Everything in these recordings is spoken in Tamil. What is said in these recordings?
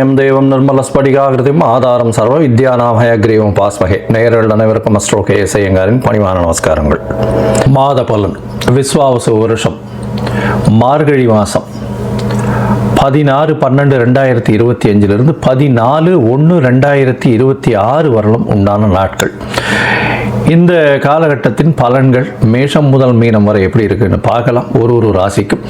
ஞானசம்பந்தமயம் தேவம் நிர்மலஸ்படிகாகிருதியும் ஆதாரம் சர்வ வித்யாநாமய கிரீவம் பாஸ்மகே. நேயர்கள் அனைவருக்கும் அஸ்ட்ரோ கே ஐயங்காரின் பணிவான நமஸ்காரங்கள். மாத பலன் விஸ்வாவசு வருஷம் மார்கழி மாதம் பதினாறு பன்னெண்டு ரெண்டாயிரத்தி இருபத்தி அஞ்சிலிருந்து பதினாலு ஒன்று ரெண்டாயிரத்தி இருபத்தி ஆறு வரலும் உண்டான நாட்கள். இந்த காலகட்டத்தின் பலன்கள் மேஷம் முதல் மீனம் வரை எப்படி இருக்குன்னு பார்க்கலாம். ஒரு ஒரு ராசிக்கும்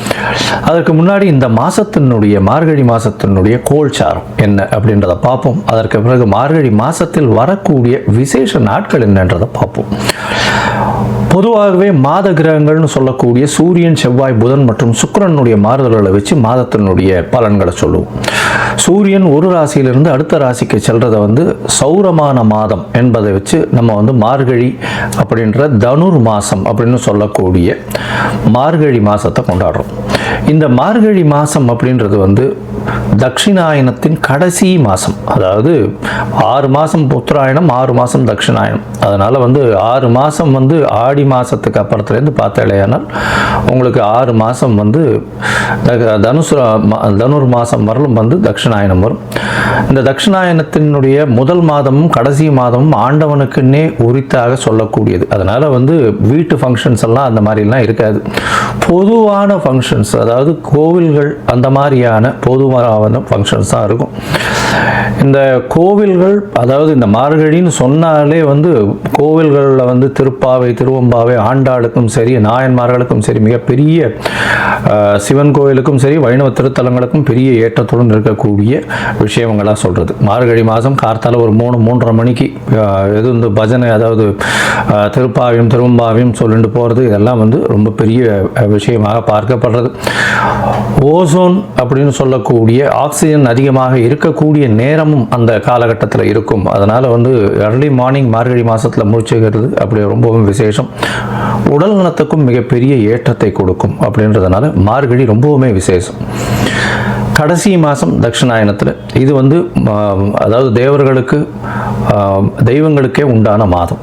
அதற்கு முன்னாடி இந்த மாசத்தினுடைய மார்கழி மாசத்தினுடைய கோல்சாரம் என்ன அப்படின்றத பார்ப்போம். அதற்கு பிறகு மார்கழி மாசத்தில் வரக்கூடிய விசேஷ நாட்கள் என்னன்றதை பார்ப்போம். பொதுவாகவே மாத கிரகங்கள்னு சொல்லக்கூடிய சூரியன் செவ்வாய் புதன் மற்றும் சுக்கிரனுடைய மாறுதல்களை வச்சு மாதத்தினுடைய பலன்களை சொல்லுவோம். சூரியன் ஒரு ராசியிலிருந்து அடுத்த ராசிக்கு செல்றதை வந்து சௌரமான மாதம் என்பதை வச்சு நம்ம வந்து மார்கழி அப்படின்ற தனுர் மாதம் அப்படின்னு சொல்லக்கூடிய மார்கழி மாதத்தை கொண்டாடுறோம். இந்த மார்கழி மாதம் அப்படின்றது வந்து தட்சிணாயனத்தின் கடைசி மாதம் அதாவது ஆறு மாதம் உத்தராயணம் ஆறு மாதம் தட்சிணாயனம் அதனால் வந்து ஆறு மாதம் வந்து ஆடி மாதத்துக்கு அப்புறத்துலேருந்து பார்த்தாலேயானால் உங்களுக்கு ஆறு மாதம் வந்து தனுசு தனுர் மாதம் வரலும் வந்து தட்சிணாயனம் வரும். இந்த தட்சிணாயனத்தினுடைய முதல் மாதமும் கடைசி மாதமும் ஆண்டவனுக்குன்னே உரித்தாக சொல்லக்கூடியது. அதனால் வந்து வீட்டு ஃபங்க்ஷன்ஸ் எல்லாம் அந்த மாதிரிலாம் இருக்காது. பொதுவான ஃபங்க்ஷன்ஸ் அதாவது கோவில்கள் அந்த மாதிரியான பொது பொதுவான ஃபங்க்ஷன்ஸ் தான் இருக்கும். இந்த கோவில்கள் அதாவது இந்த மார்கழின்னு சொன்னாலே வந்து கோவில்களில் வந்து திருப்பாவை திருவம்பாவை ஆண்டாளுக்கும் சரி நாயன்மார்களுக்கும் சரி மிகப்பெரிய சிவன் கோவிலுக்கும் சரி வைணவ திருத்தலங்களுக்கும் பெரிய ஏற்றத்துடன் இருக்கக்கூடிய விஷயங்களாக சொல்கிறது மார்கழி மாதம் கார்த்தால ஒரு மூணு மூன்றரை மணிக்கு எது இந்த பஜனை அதாவது திருப்பாவையும் திருவம்பாவையும் சொல்லிட்டு போகிறது இதெல்லாம் வந்து ரொம்ப பெரிய விஷயமாக பார்க்கப்படுறது. ஓசோன் அப்படின்னு சொல்லக்கூடிய ஆக்சிஜன் அதிகமாக இருக்கக்கூடிய நேரமும் அந்த காலகட்டத்தில் இருக்கும். அதனால் வந்து early மார்னிங் மார்கழி மாதத்தில் முடிச்சுக்கிறது அப்படி ரொம்பவும் விசேஷம். உடல் நலத்துக்கும் மிகப்பெரிய ஏற்றத்தை கொடுக்கும் அப்படின்றதுனால மார்கழி ரொம்பவுமே விசேஷம். கடைசி மாதம் தட்சிணாயனத்தில் இது வந்து அதாவது தேவர்களுக்கு தெய்வங்களுக்கே உண்டான மாதம்.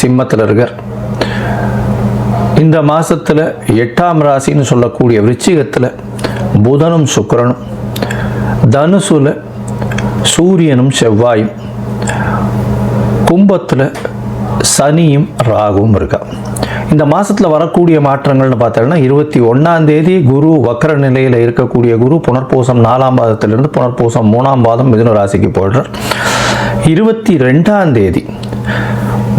சிம்மத்தில் இருக்கார். இந்த மாதத்தில் எட்டாம் ராசின்னு சொல்லக்கூடிய விருச்சிகத்தில் புதனும் சுக்கரனும் தனுசுல சூரியனும் செவ்வாயும் கும்பத்தில் சனியும் ராகுவும் இருக்கா. இந்த மாதத்தில் வரக்கூடிய மாற்றங்கள்னு பார்த்தோம்னா இருபத்தி ஒன்றாம் தேதி குரு வக்கர நிலையில் இருக்கக்கூடிய குரு புனர்பூசம் நாலாம் பாதத்திலிருந்து புனர்பூசம் மூணாம் பாதம் மிதுன ராசிக்கு போடுறார் இருபத்தி ரெண்டாம் தேதி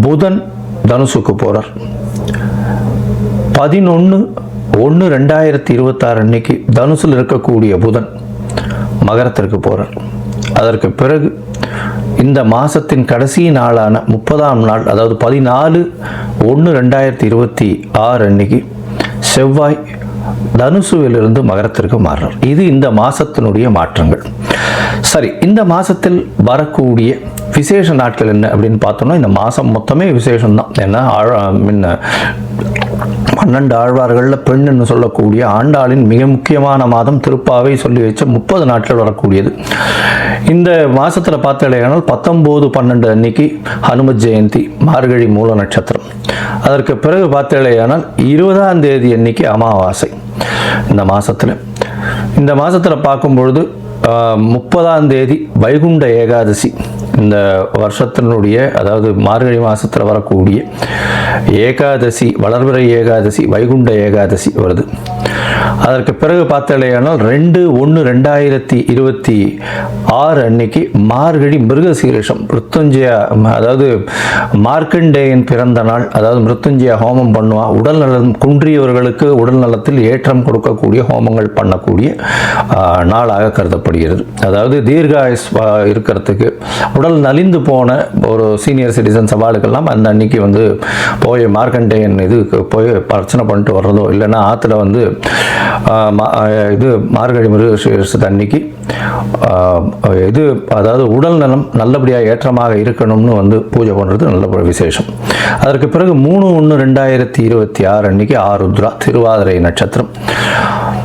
புதன் தனுசுக்கு போகிறார் பதினொன்று ஒன்று ரெண்டாயிரத்தி இருபத்தாறு அன்னைக்கு தனுசில் இருக்கக்கூடிய புதன் மகரத்திற்கு போகிறார் அதற்கு பிறகு இந்த மாதத்தின் கடைசி நாளான முப்பதாம் நாள் அதாவது பதினாலு ஒன்று ரெண்டாயிரத்தி இருபத்தி ஆறு அன்னைக்கு செவ்வாய் தனுசுவிலிருந்து மகரத்திற்கு மாறுறார். இது இந்த மாதத்தினுடைய மாற்றங்கள். சரி இந்த மாதத்தில் வரக்கூடிய விசேஷ நாட்கள் என்ன அப்படின்னு பார்த்தோம்னா இந்த மாதம் மொத்தமே விசேஷம்தான். ஏன்னா ஆழ- முன்ன பன்னெண்டு ஆழ்வார்களில் பெண்ணுன்னு சொல்லக்கூடிய ஆண்டாளின் மிக முக்கியமான மாதம் திருப்பாவை சொல்லி வச்ச முப்பது நாட்கள் வரக்கூடியது. இந்த மாதத்தில் பார்த்தலையானால் பத்தொம்போது பன்னெண்டு அன்னைக்கு ஹனுமத் ஜெயந்தி மார்கழி மூல நட்சத்திரம். அதற்கு பிறகு பார்த்தாலேயானால் இருபதாம் தேதி அன்னைக்கு அமாவாசை இந்த மாதத்தில் இந்த மாசத்தில் பார்க்கும்பொழுது முப்பதாம் தேதி வைகுண்ட ஏகாதசி. இந்த வருஷத்தினுடைய அதாவது மார்கழி மாதத்தில் வரக்கூடிய ஏகாதசி வளர்பிறை ஏகாதசி வைகுண்ட ஏகாதசி வருது. அதற்கு பிறகு பார்த்தாலேயானால் ரெண்டு ஒன்று ரெண்டாயிரத்தி இருபத்தி ஆறு அன்னைக்கு மார்கழி மிருகசீரிஷம் மிருத்துஞ்சயா அதாவது மார்க்கண்டேயன் பிறந்த நாள் அதாவது மிருத்துஞ்சயா ஹோமம் பண்ணுவான் உடல் நலம் குன்றியவர்களுக்கு உடல் நலத்தில் ஏற்றம் கொடுக்கக்கூடிய ஹோமங்கள் பண்ணக்கூடிய நாளாக கருதப்படுகிறது. அதாவது தீர்காயுஸ் இருக்கிறதுக்கு உடல் நலிந்து போன ஒரு சீனியர் சிட்டிசன் சவாலுக்கெல்லாம் அந்த அன்னைக்கு வந்து போய் மார்க்கண்டேயன் இதுக்கு போய் பிரச்சனை பண்ணிட்டு வர்றதோ இல்லைன்னா ஆற்றுல வந்து இது மார்கழி மிருகசீரிஷத்து அன்னைக்கு இது அதாவது உடல் நலம் நல்லபடியாக ஏற்றமாக இருக்கணும்னு வந்து பூஜை பண்ணுறது நல்ல விசேஷம். அதற்கு பிறகு மூணு ஒன்று ரெண்டாயிரத்தி இருபத்தி ஆறு அன்னைக்கு ஆருத்ரா திருவாதிரை நட்சத்திரம்.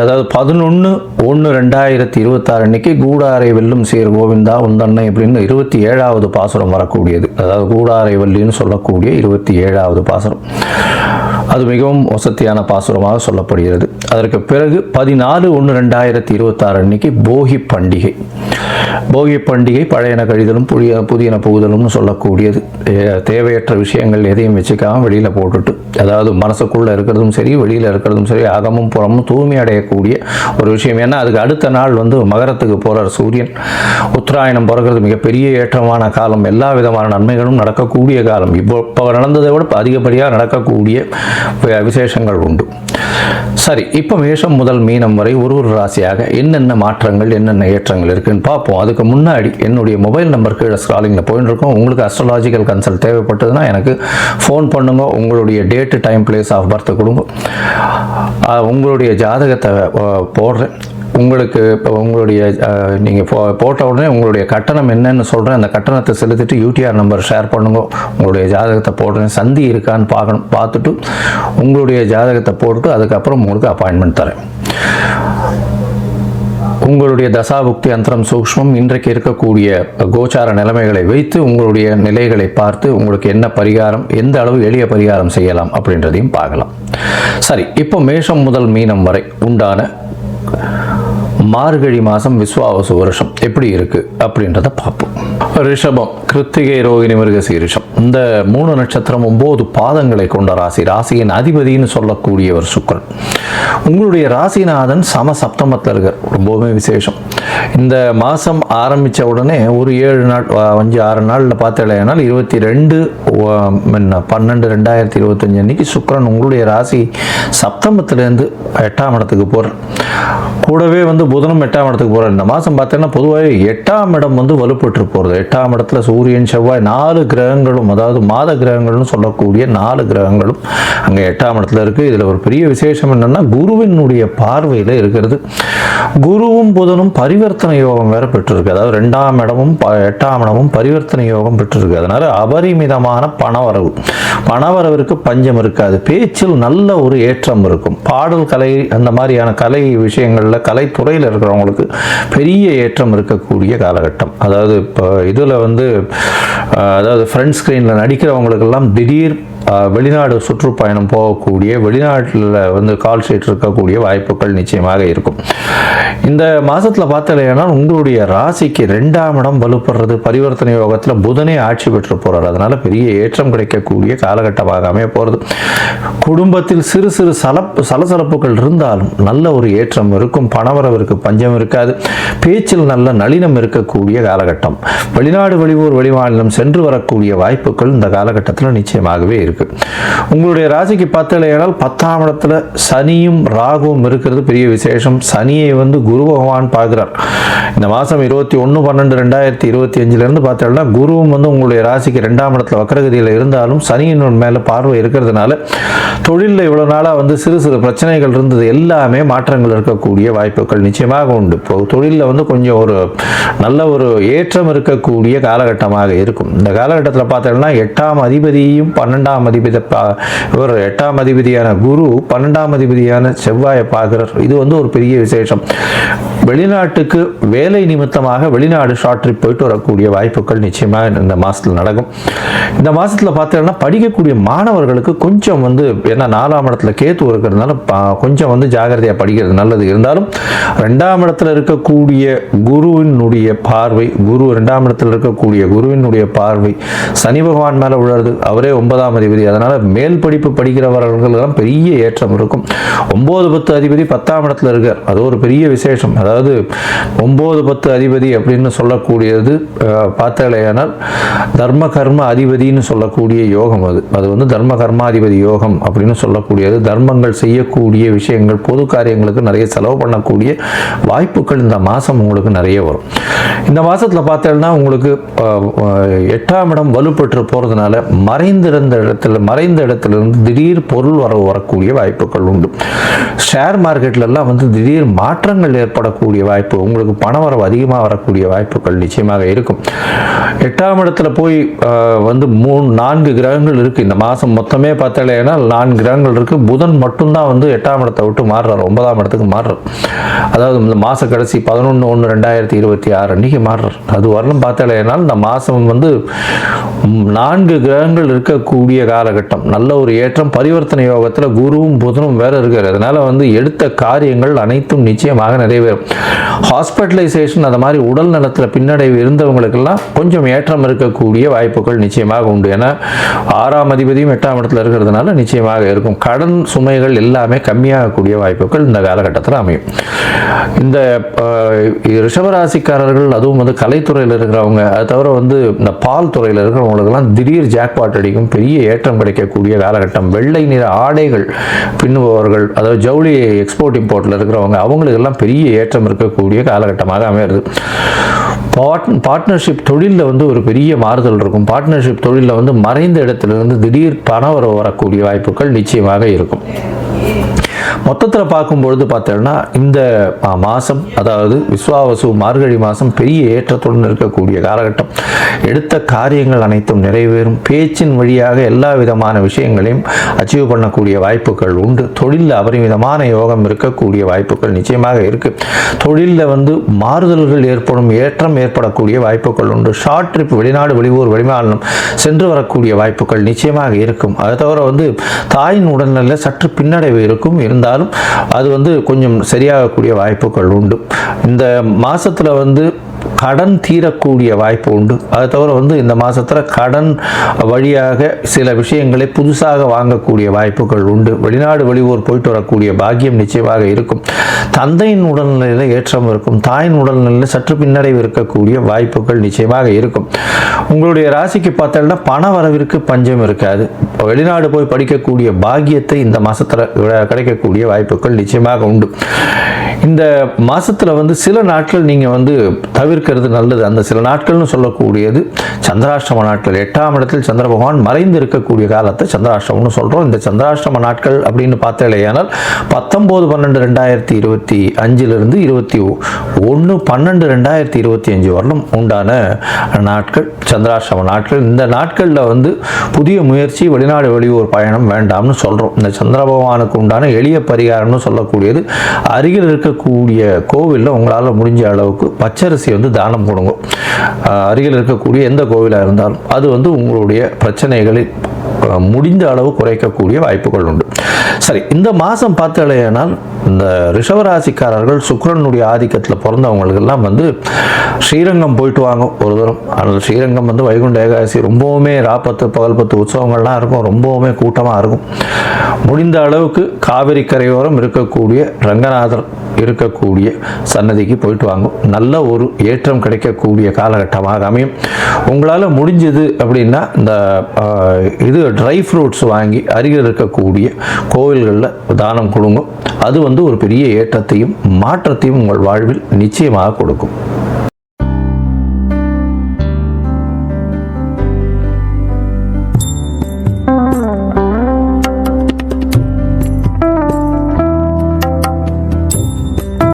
அதாவது பதினொன்று ஒன்று ரெண்டாயிரத்தி இருபத்தாறு அன்னைக்கு கூடாரை வெல்லும் சீர் கோவிந்தா உந்தன்னை அப்படின்னு இருபத்தி ஏழாவது பாசுரம் வரக்கூடியது. அதாவது கூடாரை வெள்ளின்னு சொல்லக்கூடிய இருபத்தி ஏழாவது பாசுரம். அது மிகவும் வசத்தியான பாசுரமாக சொல்லப்படுகிறது. அதற்கு பிறகு பதினாலு ஒன்று ரெண்டாயிரத்தி இருபத்தாறு அன்னைக்கு போகி பண்டிகை. போகி பண்டிகை பழையன கழிதலும் புதிய புதியன புகுதலும்னு சொல்லக்கூடியது. தேவையற்ற விஷயங்கள் எதையும் வச்சுக்காமல் வெளியில் போட்டுட்டு அதாவது மனசுக்குள்ளே இருக்கிறதும் சரி வெளியில் இருக்கிறதும் சரி அகமும் புறமும் தூய்மை அடையக்கூடிய ஒரு விஷயம். ஏன்னா அதுக்கு அடுத்த நாள் வந்து மகரத்துக்கு போகிறார் சூரியன். உத்தராயணம் பிறக்கிறது மிகப்பெரிய ஏற்றமான காலம். எல்லா விதமான நன்மைகளும் நடக்கக்கூடிய காலம். இப்போ இப்போ நடந்ததை விட அதிகப்படியாக நடக்கக்கூடிய விசேஷங்கள் உண்டு. சரி இப்போ மேஷம் முதல் மீனம் வரை ஒரு ஒரு ராசியாக என்னென்ன மாற்றங்கள் என்னென்ன ஏற்றங்கள் இருக்குன்னு பார்ப்போம் அதுக்கு முன்னாடி என்னுடைய மொபைல் நம்பர் கீழே ஸ்க்ராலிங்கில் போயின்னு உங்களுக்கு அஸ்ட்ராலாஜிக்கல் கன்சல்ட் தேவைப்பட்டதுன்னா எனக்கு ஃபோன் பண்ணுங்க. உங்களுடைய date time place of birth கொடுங்க. உங்களுடைய ஜாதகத்தை போடுறேன். உங்களுக்கு இப்போ உங்களுடைய நீங்கள் போ போட்ட உடனே உங்களுடைய கட்டணம் என்னன்னு சொல்கிறேன் அந்த கட்டணத்தை செலுத்திட்டு யூடிஆர் நம்பர் ஷேர் பண்ணுங்க. உங்களுடைய ஜாதகத்தை போடுறேன். சந்தி இருக்கான்னு பார்க்கணும் பார்த்துட்டு உங்களுடைய ஜாதகத்தை போட்டுட்டு அதுக்கப்புறம் உங்களுக்கு அப்பாயின்மெண்ட் தரேன். உங்களுடைய தசாபுக்தி அந்தரம் சூக்ஷ்மம் இன்றைக்கு இருக்கக்கூடிய கோச்சார நிலைமைகளை வைத்து உங்களுடைய நிலைகளை பார்த்து உங்களுக்கு என்ன பரிகாரம் எந்த அளவு எளிய பரிகாரம் செய்யலாம் அப்படின்றதையும் பார்க்கலாம். சரி இப்போ மேஷம் முதல் மீனம் வரை உண்டான மார்கழி மாதம் விஸ்வாவசு வருஷம் எப்படி இருக்கு அப்படின்றத பார்ப்போம். ரிஷபம் கிருத்திகை ரோகிணி மிருகசீரிஷம் இந்த மூணு நட்சத்திரம் ஒம்பது பாதங்களை கொண்ட ராசி. ராசியின் அதிபதின்னு சொல்லக்கூடியவர் சுக்கரன். உங்களுடைய ராசிநாதன் சம சப்தமத்தில் இருக்கார். ரொம்பவுமே விசேஷம். இந்த மாதம் ஆரம்பித்த உடனே ஒரு ஏழு நாள் அஞ்சு ஆறு நாளில் பார்த்தேனால் இருபத்தி ரெண்டு பன்னெண்டு ரெண்டாயிரத்தி இருபத்தஞ்சு அன்னைக்கு சுக்கரன் உங்களுடைய ராசி சப்தமத்திலேருந்து எட்டாம் இடத்துக்கு போகிறார் கூடவே வந்து புதனும் எட்டாம் இடத்துக்கு போகிறார் இந்த மாதம் பார்த்தீங்கன்னா பொதுவாகவே எட்டாம் இடம் வந்து வலுப்பட்டு போகிறது எட்டாம் இடத்துல சூரியன் செவ்வாய் நாலு கிரகங்களும் அதாவது மாத கிரகங்கள்னு சொல்லக்கூடிய நாலு கிரகங்களும் அங்கே எட்டாம் இடத்துல இருக்குது இதில் ஒரு பெரிய விசேஷம் என்னென்னா குருவினுடைய பார்வையில் இருக்கிறது. குருவும் புதனும் பரிவர்த்தனை யோகம் வேற பெற்றிருக்கு. அதாவது ரெண்டாம் இடமும் ப- எட்டாம் இடமும் பரிவர்த்தனை யோகம் பெற்றிருக்கு. அதனால அபரிமிதமான பணவரவு. பணவரவிற்கு பஞ்சம் இருக்காது. பேச்சில் நல்ல ஒரு ஏற்றம் இருக்கும். பாடல் கலை அந்த மாதிரியான கலை விஷயங்களில் கலைத்துறையில் இருக்கிறவங்களுக்கு பெரிய ஏற்றம் இருக்கக்கூடிய காலகட்டம். அதாவது இப்போ இதில் வந்து அதாவது ஃப்ரண்ட் ஸ்க்ரீனில் நடிக்கிறவங்களுக்கெல்லாம் திடீர் வெளிநாடு சுற்றுப்பயணம் போகக்கூடிய வெளிநாட்டில் வந்து கால் ஷீட் இருக்கக்கூடிய வாய்ப்புகள் நிச்சயமாக இருக்கும். இந்த மாதத்தில் பார்த்தலையானால் உங்களுடைய ராசிக்கு ரெண்டாம் இடம் வலுப்படுறது பரிவர்த்தனை யோகத்தில் புதனே ஆட்சி பெற்று போகிறார் அதனால் பெரிய ஏற்றம் கிடைக்கக்கூடிய காலகட்டமாக அமைய போகிறது குடும்பத்தில் சிறு சிறு சலப்பு சலசலப்புகள் இருந்தாலும் நல்ல ஒரு ஏற்றம் இருக்கும். பணவரவிற்கு பஞ்சம் இருக்காது. பேச்சில் நல்ல நளினம் இருக்கக்கூடிய காலகட்டம். வெளிநாடு வெளியூர் வெளிமாநிலம் சென்று வரக்கூடிய வாய்ப்புகள் இந்த காலகட்டத்தில் நிச்சயமாகவே இருக்கும். இருக்குது உங்களுடைய ராசிக்கு பார்த்தலையானால் பத்தாம் இடத்துல சனியும் ராகுவும் இருக்கிறது. பெரிய விசேஷம். சனியை வந்து குரு பகவான் பார்க்குறார். இந்த மாதம் இருபத்தி ஒன்று பன்னெண்டு ரெண்டாயிரத்தி இருபத்தி அஞ்சுலேருந்து பார்த்தோம்னா குருவும் வந்து உங்களுடைய ராசிக்கு ரெண்டாம் இடத்துல வக்கரகதியில் இருந்தாலும் சனியின் மேலே பார்வை இருக்கிறதுனால தொழிலில் இவ்வளோ நாளாக வந்து சிறு சிறு பிரச்சனைகள் இருந்தது. எல்லாமே மாற்றங்கள் இருக்கக்கூடிய வாய்ப்புகள் நிச்சயமாக உண்டு. இப்போ தொழிலில் வந்து கொஞ்சம் ஒரு நல்ல ஒரு ஏற்றம் இருக்கக்கூடிய காலகட்டமாக இருக்கும். இந்த காலகட்டத்தில் பார்த்தோம்னா எட்டாம் அதிபதியும் பன்னெண்டாம் அதிபதி இவர் எட்டாம் அதிபதியான குரு பன்னெண்டாம் அதிபதியான செவ்வாயை பார்க்கிறார். இது வந்து ஒரு பெரிய விசேஷம். வெளிநாட்டுக்கு வேலை நிமித்தமாக வெளிநாடு ஷார்ட் ட்ரிப் போயிட்டு வரக்கூடிய வாய்ப்புகள் நிச்சயமாக இந்த மாதத்தில் நடக்கும். இந்த மாதத்தில் பார்த்தீங்கன்னா படிக்கக்கூடிய மாணவர்களுக்கு கொஞ்சம் வந்து ஏன்னா நாலாம் இடத்துல கேத்து இருக்கிறதுனால கொஞ்சம் வந்து ஜாகிரதையாக படிக்கிறது நல்லது. இருந்தாலும் ரெண்டாம் இடத்துல இருக்கக்கூடிய குருவினுடைய பார்வை குரு ரெண்டாம் இடத்துல இருக்கக்கூடிய குருவினுடைய பார்வை சனி பகவான் மேலே விழுறது அவரே ஒன்பதாம் அதிபதி அதிபதி. அதனால் மேல் படிப்பு படிக்கிறவர்களுக்கெல்லாம் பெரிய ஏற்றம் இருக்கும். ஒம்பது பத்து அதிபதி பத்தாம் இடத்துல இருக்கார். அது ஒரு பெரிய விசேஷம். அதாவது ஒம்பது பத்து அதிபதி அப்படின்னு சொல்லக்கூடியது பார்த்தாலேயானால் தர்ம கர்ம அதிபதின்னு சொல்லக்கூடிய யோகம் அது. அது வந்து தர்ம கர்மாதிபதி யோகம் அப்படின்னு சொல்லக்கூடியது. தர்மங்கள் செய்யக்கூடிய விஷயங்கள் பொது காரியங்களுக்கு நிறைய செலவு பண்ணக்கூடிய வாய்ப்புகள் இந்த மாதம் உங்களுக்கு நிறைய வரும். இந்த மாதத்தில் பார்த்தேன்னா உங்களுக்கு எட்டாம் இடம் வலுப்பெற்று போகிறதுனால மறைந்திருந்த இடத்துல மறைந்த இடத்துலேருந்து திடீர் பொருள் வர வரக்கூடிய வாய்ப்புகள் உண்டு. ஷேர் மார்க்கெட்லலாம் வந்து திடீர் மாற்றங்கள் ஏற்படக்கூடிய வாய்ப்பு உங்களுக்கு பண வரவு அதிகமாக வரக்கூடிய வாய்ப்புகள் நிச்சயமாக இருக்கும். எட்டாம் இடத்துல போய் வந்து மூணு நான்கு கிரகங்கள் இருக்குது இந்த மாதம் மொத்தமே பார்த்தாலேனா நான்கு கிரகங்கள் இருக்குது புதன் மட்டும்தான் வந்து எட்டாம் இடத்தை விட்டு மாறுறாரு ஒன்பதாம் இடத்துக்கு மாறுறார். அதாவது இந்த மாத கடைசி பதினொன்று ஒன்று ரெண்டாயிரத்தி இருபத்தி ஆறு அன்னைக்கு மாறுறார். அது வரலும் பார்த்தாலேனால் இந்த மாதம் வந்து நான்கு கிரகங்கள் இருக்கக்கூடிய காலகட்டம். நல்ல ஒரு ஏற்றம் பரிவர்த்தனை யோகத்தில் குருவும் புதனும் வேற இருக்கார். அதனால் வந்து எடுத்த காரியங்கள் அனைத்தும் நிச்சயமாக நிறைவேறும். ஹாஸ்பிட்டலைசேஷன் அந்த மாதிரி உடல் நலத்தில் பின்னடைவு இருந்தவங்களுக்கெல்லாம் கொஞ்சம் ஏற்றம் இருக்கக்கூடிய வாய்ப்புகள் நிச்சயமாக உண்டு. ஏன்னா ஆறாம் அதிபதியும் எட்டாம் இடத்துல இருக்கிறதுனால நிச்சயமாக இருக்கும். கடன் சுமைகள் எல்லாமே கம்மியாகக்கூடிய வாய்ப்புகள் இந்த காலகட்டத்தில் அமையும். இந்த ரிஷபராசிக்காரர்கள் அதுவும் வந்து கலைத்துறையில் இருக்கிறவங்க அது தவிர வந்து இந்த பால் துறையில் இருக்கிறவங்களுக்கெல்லாம் திடீர் ஜாக்பாட் அடிக்கும். பெரிய ஏற்றம் ஏற்றம் கிடைக்கக்கூடிய காலகட்டம். வெள்ளை நிற ஆடைகள் பின்னுபவர்கள் அதாவது ஜவுளி எக்ஸ்போர்ட் இம்போர்ட்டில் இருக்கிறவங்க அவங்களுக்கெல்லாம் பெரிய ஏற்றம் இருக்கக்கூடிய காலகட்டமாக அமையிறது பார்ட் பார்ட்னர்ஷிப் தொழிலில் வந்து ஒரு பெரிய மாறுதல் இருக்கும். பார்ட்னர்ஷிப் தொழிலில் வந்து மறைந்த இடத்துலேருந்து திடீர் பண வரவு வரக்கூடிய வாய்ப்புகள் நிச்சயமாக இருக்கும். மொத்தத்தில் பார்க்கும்பொழுது பார்த்தோம்னா இந்த மாதம் அதாவது விஸ்வாவசு மார்கழி மாதம் பெரிய ஏற்றத்துடன் இருக்கக்கூடிய காலகட்டம். எடுத்த காரியங்கள் அனைத்தும் நிறைவேறும். பேச்சின் வழியாக எல்லா விதமான விஷயங்களையும் அச்சீவ் பண்ணக்கூடிய வாய்ப்புகள் உண்டு. தொழிலில் அபரிமிதமான யோகம் இருக்கக்கூடிய வாய்ப்புகள் நிச்சயமாக இருக்குது தொழிலில் வந்து மாறுதல்கள் ஏற்படும் ஏற்றம் ஏற்படக்கூடிய வாய்ப்புகள் உண்டு. ஷார்ட் ட்ரிப் வெளிநாடு வெளியூர் வெளிமாநிலம் சென்று வரக்கூடிய வாய்ப்புகள் நிச்சயமாக இருக்கும். அதை தவிர வந்து தாயின் உடல்நிலை சற்று பின்னடைவு இருக்கும். இருந்தால் இருந்தாலும் அது வந்து கொஞ்சம் சரியாகக்கூடிய வாய்ப்புகள் உண்டு. இந்த மாதத்தில் வந்து கடன் தீரக்கூடிய வாய்ப்பு உண்டு. அது தவிர வந்து இந்த மாதத்தில் கடன் வழியாக சில விஷயங்களை புதுசாக வாங்கக்கூடிய வாய்ப்புகள் உண்டு. வெளிநாடு வெளியூர் போயிட்டு வரக்கூடிய பாக்கியம் நிச்சயமாக இருக்கும். தந்தையின் உடல்நிலையில் ஏற்றம் இருக்கும். தாயின் உடல்நிலையில் சற்று பின்னடைவு இருக்கக்கூடிய வாய்ப்புகள் நிச்சயமாக இருக்கும். உங்களுடைய ராசிக்கு பார்த்தோம்னா பண வரவிற்கு பஞ்சம் இருக்காது. வெளிநாடு போய் படிக்கக்கூடிய பாக்கியத்தை இந்த மாதத்தில் கிடைக்கக்கூடிய வாய்ப்புகள் நிச்சயமாக உண்டு. இந்த மாதத்தில் வந்து சில நாட்கள் நீங்கள் வந்து இருக்கிறது நல்லது. அந்த சில நாட்கள்னு சொல்லக்கூடியது சந்திராஷ்டம நாட்கள். எட்டாம் இடத்தில் சந்திர பகவான் மறைந்து இருக்கக்கூடிய காலத்தை சந்திராஷ்டமம்னு சொல்றோம். இந்த சந்திராஷ்டம நாட்கள் அப்படின்னு பார்த்தாலேயானால் பத்தொன்பது பன்னெண்டு ரெண்டாயிரத்தி இருபத்தி அஞ்சிலிருந்து இருபத்தி ஒன்று பன்னெண்டு ரெண்டாயிரத்தி இருபத்தி அஞ்சு வரலும் உண்டான நாட்கள் சந்திராஷ்டம நாட்கள். இந்த நாட்களில் வந்து புதிய முயற்சி வெளிநாடு வெளியூர் பயணம் வேண்டாம்னு சொல்கிறோம் இந்த சந்திர பகவானுக்கு உண்டான எளிய பரிகாரம்னு சொல்லக்கூடியது. அருகில் இருக்கக்கூடிய கோவிலில் உங்களால் முடிஞ்ச அளவுக்கு பச்சரிசி வந்து தானம் கொடுங்க அருகில் இருக்கக்கூடிய எந்த கோவிலாக இருந்தாலும் அது வந்து உங்களுடைய பிரச்சனைகளை முடிந்த அளவு குறைக்கக்கூடிய வாய்ப்புகள் உண்டு. சரி இந்த மாதம் பார்த்தாலேனால் இந்த ரிஷவராசிக்காரர்கள் சுக்கரனுடைய ஆதிக்கத்தில் பிறந்தவங்களுக்கெல்லாம் வந்து ஸ்ரீரங்கம் போயிட்டு வாங்க ஒரு தூரம். அதனால் ஸ்ரீரங்கம் வந்து வைகுண்ட ஏகாதசி ரொம்பவுமே ராப்பத்து பகல் பத்து உற்சவங்கள்லாம் இருக்கும் ரொம்பவுமே கூட்டமாக இருக்கும். முடிந்த அளவுக்கு காவிரி கரையோரம் இருக்கக்கூடிய ரங்கநாதர் இருக்கக்கூடிய சன்னதிக்கு போயிட்டு வாங்க. நல்ல ஒரு ஏற்றம் கிடைக்கக்கூடிய காலகட்டமாக அமையும். உங்களால் முடிஞ்சது அப்படின்னா இந்த இது ட்ரை ஃப்ரூட்ஸ் வாங்கி அருகில் இருக்கக்கூடிய கோவில்களில் தானம் கொடுங்க. அது வந்து ஒரு பெரிய ஏற்றத்தையும் மாற்றத்தையும் உங்கள் வாழ்வில் நிச்சயமாக கொடுக்கும்.